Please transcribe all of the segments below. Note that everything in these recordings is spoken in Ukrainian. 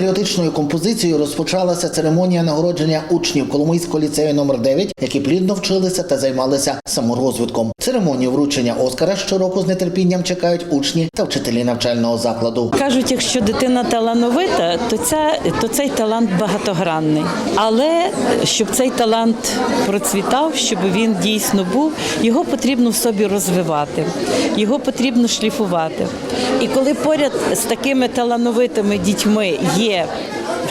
Патріотичною композицією розпочалася церемонія нагородження учнів Коломийського ліцею номер 9 які плідно вчилися та займалися саморозвитком. Церемонію вручення Оскара щороку з нетерпінням чекають учні та вчителі навчального закладу. Кажуть, якщо дитина талановита, то ця то цей талант багатогранний. Але щоб цей талант процвітав, щоб він дійсно був, його потрібно в собі розвивати, його потрібно шліфувати. І коли поряд з такими талановитими дітьми є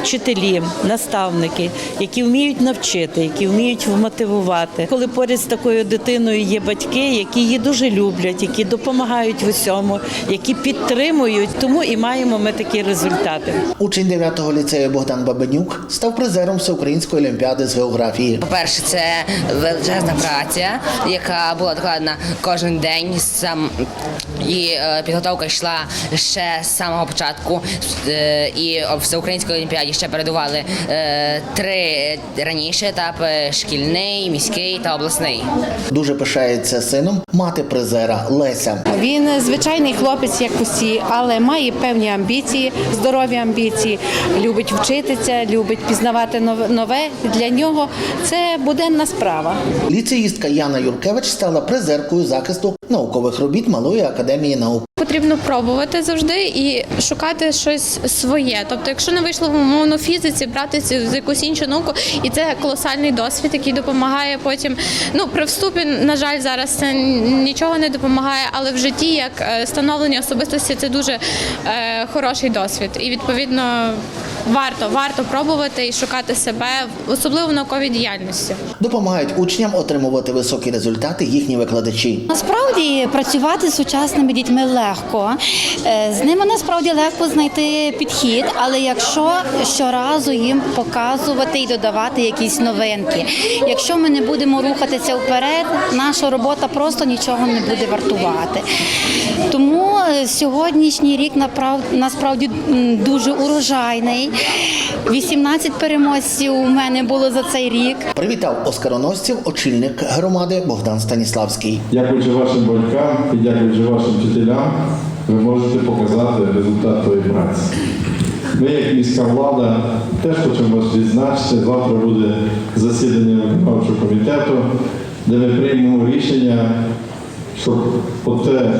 вчителі, наставники, які вміють навчити, які вміють вмотивувати. Коли поряд з такою дитиною є батьки, які її дуже люблять, які допомагають в усьому, які підтримують, тому і маємо ми такі результати. Учень 9-го ліцею Богдан Бабенюк став призером всеукраїнської олімпіади з географії. По-перше, це величезна праця, яка була докладена кожен день. Сам і е, підготовка йшла ще з самого початку. Е, і в всеукраїнській олімпіаді ще передували е, три раніше етапи: шкільний, міський та обласний. Дуже пишається сином мати призера Леся. Він звичайний хлопець, як усі, але має певні амбіції, здорові амбіції. Любить вчитися, любить пізнавати нове- нове. Для нього це буденна справа. Ліцеїстка Яна Юркевич стала призеркою захисту наукових робіт Малої академії наук. Потрібно пробувати завжди і шукати щось своє. Тобто, якщо не вийшло в умовно фізиці, брати з якусь іншу науку, і це колосальний досвід, який допомагає потім. Ну при вступі, на жаль, зараз це нічого не допомагає, але в житті як е, становлення особистості це дуже е, хороший досвід. І відповідно варто варто пробувати і шукати себе, особливо в науковій діяльності. Допомагають учням отримувати високі результати їхні викладачі. Насправді працювати з сучасними дітьми легко. Е, З ними насправді легко знайти підхід, але якщо щоразу їм показувати і додавати якісь новинки, якщо ми не будемо рухатися вперед, наша робота просто нічого не буде вартувати. Тому сьогоднішній рік насправді дуже урожайний. 18 переможців у мене було за цей рік. Привітав оскароносців очільник громади Богдан Станіславський. Дякуючи вашим батькам і дякуючи вашим вчителям, ви можете показати результат тої праці. Ми, як міська влада, теж хочемо вас відзначити. Завтра буде засідання виконавчого комітету, де ми приймемо рішення, що по те,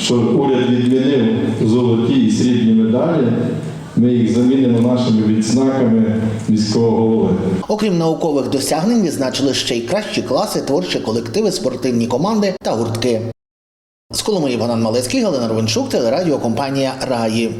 що уряд відмінив золоті і срібні медалі, ми їх замінимо нашими відзнаками міського голови. Окрім наукових досягнень, відзначили ще й кращі класи, творчі колективи, спортивні команди та гуртки. З Коломиї Богдан Малецький, Галина Ровенчук, телерадіокомпанія Раї.